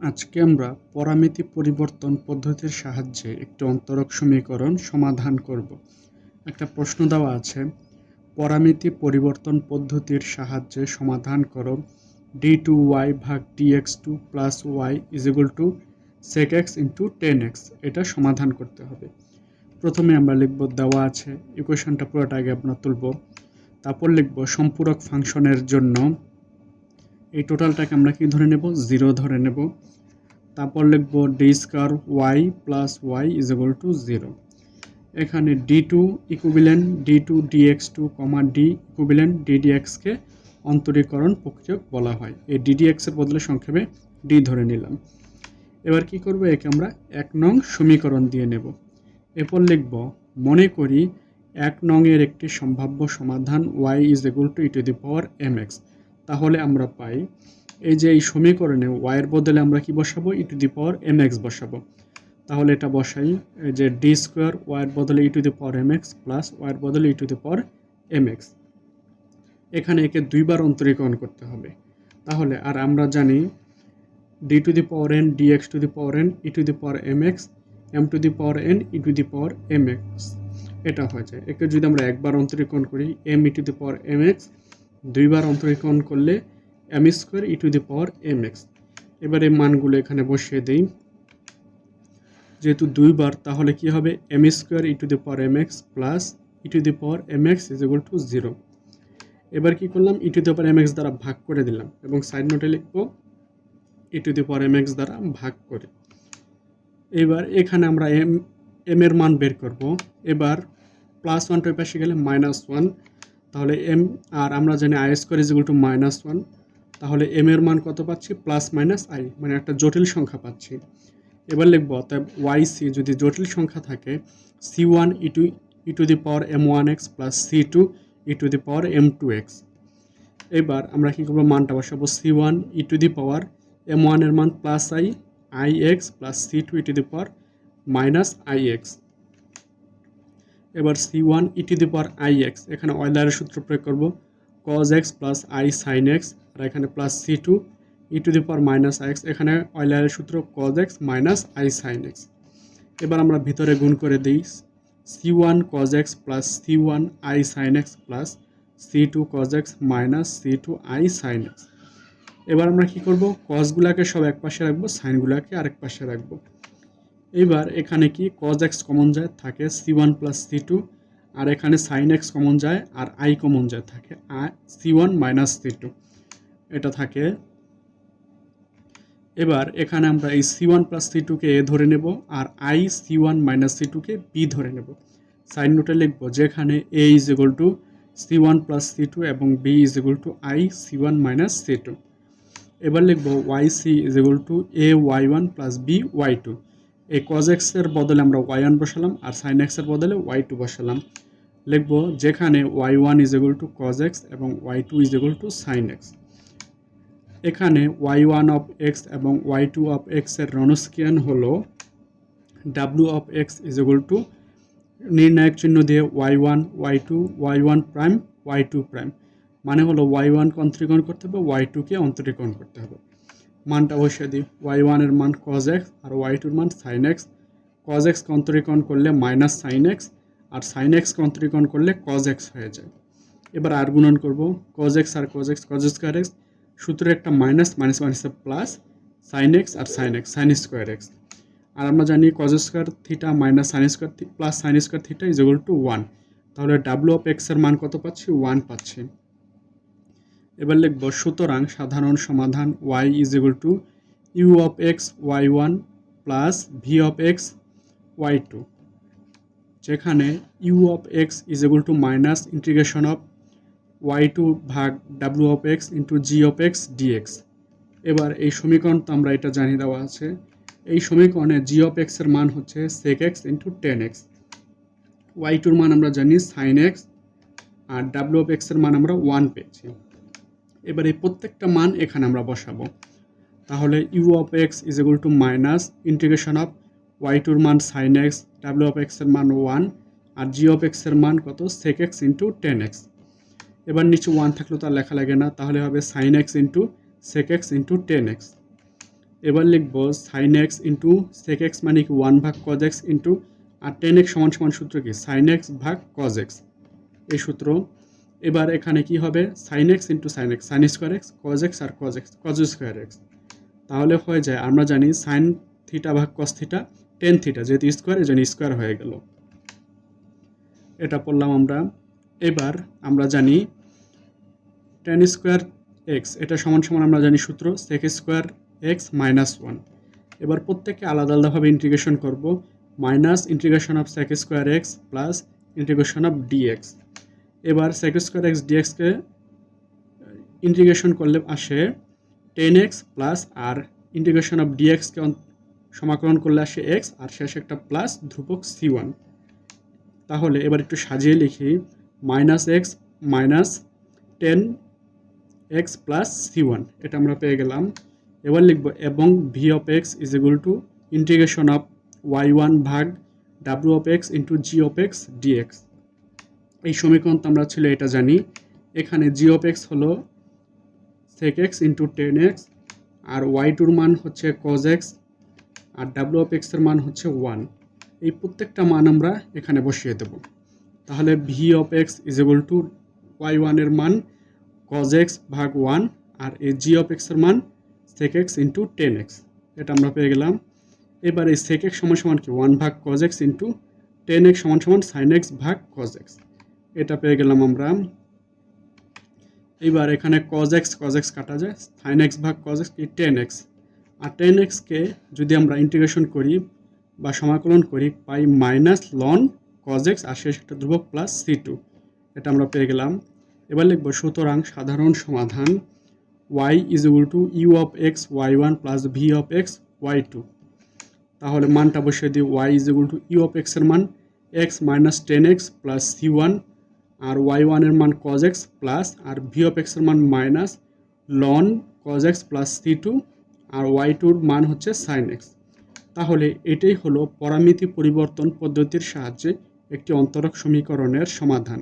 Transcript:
আজকে আমরা পরামিতি পরিবর্তন পদ্ধতির সাহায্যে একটি অন্তরক সমীকরণ সমাধান করব। একটা প্রশ্ন দেওয়া আছে, পরামিতি পরিবর্তন পদ্ধতির সাহায্যে সমাধান করো ডি টু ওয়াই ভাগ d x two plus y is equal to sec x into tan x এটা সমাধান করতে হবে। প্রথমে আমরা লিখব, দেওয়া আছে ইকুয়েশনটা পুরোটা আগে আমরা তুলব, তারপর লিখব সম্পূরক ফাংশনের জন্য এই টোটালটাকে আমরা কি ধরে নেব? জিরো ধরে নেব। তারপর লিখব d square y plus y is equal to zero এখানে d two equivalent d two d x two comma d equivalent d d এক্সকে অন্তরীকরণ প্রক্রিয়ক বলা হয়। এই ডিডি এক্সের বদলে সংক্ষেপে ডি ধরে নিলাম। এবার কি করব? একে আমরা এক নং সমীকরণ দিয়ে নেব। এরপর লিখব, মনে করি এক নং এর একটি সম্ভাব্য সমাধান y is equal to e to the power m x তাহলে আমরা পাই। এই যে এই সমীকরণে ওয়াইয়ের বদলে আমরা কি বসাবো? E to the power m x বসাবো। তাহলে এটা বসাই, এই যে ডি স্কোয়ার ওয়াইয়ের বদলে e to the power m x plus ওয়াইয়ের বদলে e to the power m x এখানে একে দুইবার অন্তরীকরণ করতে হবে। তাহলে আর আমরা জানি d to the power n d x to the power n e to the power m x m to the power n e to the power m x এটা হয়ে যায়। একে যদি আমরা একবার অন্তরীকরণ করি m e to the power m x দুইবার অন্তরীকরণ করলে m square e to the power m x এবার এই মানগুলো এখানে বসিয়ে দিই। যেহেতু দুইবার, তাহলে কি হবে? M square e to the power m x plus e to the power m x is equal to zero এবার কি করলাম? E to the power m x দ্বারা ভাগ করে দিলাম এবং সাইড নোটে লিখব e to the power m x দ্বারা ভাগ করে। এবার এখানে আমরা এম এম এর মান বের করব। এবার প্লাস ওয়ান টু পাশে গেলে মাইনাস ওয়ান তাহলে এম আর আমরা জানি i square is equal to minus one তাহলে এম এর মান কত পাচ্ছি? প্লাস মাইনাস আই মানে একটা জটিল সংখ্যা পাচ্ছি। এবার লিখব, অতএব ওয়াই সি যদি জটিল সংখ্যা থাকে c one e to e to the power m one x plus c two e to the power m two x এবার আমরা কী করব? মানটা বসাবো c one e to the power m ওয়ানের মান plus i i x plus c two e to the power minus i x এবার c one e to the power i x এখানে অয়লারের সূত্র প্রয়োগ করব। Cos x plus i sine x আর এখানে plus c two e to the power minus x এখানে অয়লারের সূত্র cos x minus i sine x এবার আমরা ভিতরে গুণ করে দিই। C one cos x plus c one i sine x plus c two cos x minus c two i sine x এবার আমরা কি করব? কজগুলাকে সব এক পাশে রাখব সাইনগুলাকে আরেক পাশে রাখব। এবার এখানে কি কজ এক্স কমন যায় থাকে c one plus c two আর এখানে সাইন এক্স কমন যায় আর আই কমন যায় থাকে i c one minus c two এটা থাকে। এবার এখানে আমরা এই সি ওয়ান প্লাস সি টুকে এ ধরে নেব, আর i c one minus c টুকে বি ধরে নেব। সাইন নোটে লিখব, যেখানে A is equal to c one plus c two এবং B is equal to i c one minus c two এবার লিখব y c is equal to A y one plus B y two এই cos এক্সের বদলে আমরা Y one বসালাম আর sign এক্সের বদলে ওয়াই টু বসালাম। লিখব যেখানে y one is equal to cos x এবং y two is equal to sine x এখানে ওয়াই ওয়ান অফ এক্স এবং ওয়াই টু অফ এক্সের রনস্কিয়ান হলো W of x is equal to নির্ণায়ক চিহ্ন দিয়ে y one y two y one prime y two prime মানে হলো Y ওয়ানকে অন্তরীকরণ করতে হবে ওয়াই টুকে অন্তরীকরণ করতে হবে। মানটা বসিয়ে দিই। ওয়াই ওয়ানের মান কজ এক্স আর ওয়াই টুর মান সাইন এক্স কজ এক্স অন্তরীকরণ করলে মাইনাস সাইন এক্স আর সাইন এক্সকে অন্তরীকরণ করলে কজ এক্স হয়ে যায়। এবার আর গুণন করব। কজ এক্স আর cos x cos square x সূত্রের একটা minus minus minus plus sine x আর sine x sine square x আর আমরা জানি cos square theta minus sine square plus sine square theta is to one তাহলে W of এক্সের মান কত পাচ্ছি? One পাচ্ছি। এবার লিখব, সুতরাং সাধারণ সমাধান y is equal to u of x y one plus v of x y two যেখানে u of x is equal to minus integration of y two ভাগ W of x into g of x dx এবার এই সমীকরণ তো আমরা এটা জানিয়ে দেওয়া আছে, এই সমীকরণে জি অফ এক্সের মান হচ্ছে sec x into tan x y টুর মান আমরা জানি সাইন এক্স আর ডাব্লু অফ এক্সের মান আমরা ওয়ান পেয়েছি। এবার এই প্রত্যেকটা মান এখানে আমরা বসাবো। তাহলে u of x is equal to minus integration of y টুর মান সাইন এক্স ডাব্লু অফ এক্সের মান ওয়ান আর জি অফ এক্সের মান কত? Sec x into tan x এবার নিচে ওয়ান থাকলেও তার লেখা লাগে না, তাহলে হবে sine x into sec x into tan x এবার লিখব sine x into sec x মানে কি? ওয়ান ভাগ কজ এক্স ইন্টু আর টেন এক্স সমান সমান সূত্র কি? সাইন এক্স ভাগ কজ এক্স এই সূত্র এবার এখানে কি হবে? Sine x into sine x sine square x cos x আর cos x cos square x তাহলে হয়ে যায়, আমরা জানি সাইন থিটা ভাগ কস থিটা টেন থিটা যেহেতু স্কোয়ার এই জন্য স্কোয়ার হয়ে গেল। এটা পড়লাম আমরা। এবার আমরা জানি টেন স্কোয়ার এক্স এটা সমান সমান আমরা জানি সূত্র sec square x minus one এবার প্রত্যেককে আলাদা আলাদাভাবে ইন্টিগ্রেশন করব minus integration of sec square x plus integration of dx এবার সেক স্কোয়ার এক্স ডিএক্সকে ইন্টিগ্রেশন করলে আসে টেন এক্স প্লাস আর ইন্টিগ্রেশন অফ ডিএক্সকে সমাকলন করলে আসে এক্স আর শেষে একটা প্লাস ধ্রুবক সি ওয়ান তাহলে এবার একটু সাজিয়ে লিখি minus x minus tan x plus c one এটা আমরা পেয়ে গেলাম। এবার লিখব, এবং v of x is equal to integration of y one ভাগ W of x into g of x dx এই সমীকরণ আমরা ছিল এটা জানি। এখানে জি অফ এক্স হলো sec x into tan x আর ওয়াই টুর মান হচ্ছে কজ এক্স আর ডাব্লিউ অফ এক্সের মান হচ্ছে ওয়ান এই প্রত্যেকটা মান আমরা এখানে বসিয়ে দেব। তাহলে v of x is equal to y ওয়ানের মান কজ এক্স ভাগ ওয়ান আর এই জি অফ এক্সের মান sec x into tan x এটা আমরা পেয়ে গেলাম। এবার এই সেক এক্স সমান সমান কি? ওয়ান ভাগ cos x into tan x সমান সমান সাইন এক্স ভাগ কজ এক্স এটা পেয়ে গেলাম আমরা। এবার এখানে কজ এক্স কজ এক্স কাটা যায় সাইন এক্স ভাগ কজ এক্স কি? টেন এক্স আর টেন এক্সকে যদি আমরা ইন্টিগ্রেশন করি বা সমাকলন করি, পাই মাইনাস লন কজ এক্স আর শেষ একটা ধ্রুবক প্লাস সি টু এটা আমরা পেয়ে গেলাম। এবার লিখব, সুতরাং সাধারণ সমাধান y is equal to u of x y one plus v of x y two তাহলে মানটা বসিয়ে দিই y is equal to u of এক্সের মান x minus tan x plus c one আর ওয়াই ওয়ানের মান কজ এক্স প্লাস আর v of এক্সের মান minus ln cos x plus c two আর ওয়াই টুর মান হচ্ছে সাইন এক্স তাহলে এটাই হলো পরামিতি পরিবর্তন পদ্ধতির সাহায্যে একটি অন্তরক সমীকরণের সমাধান।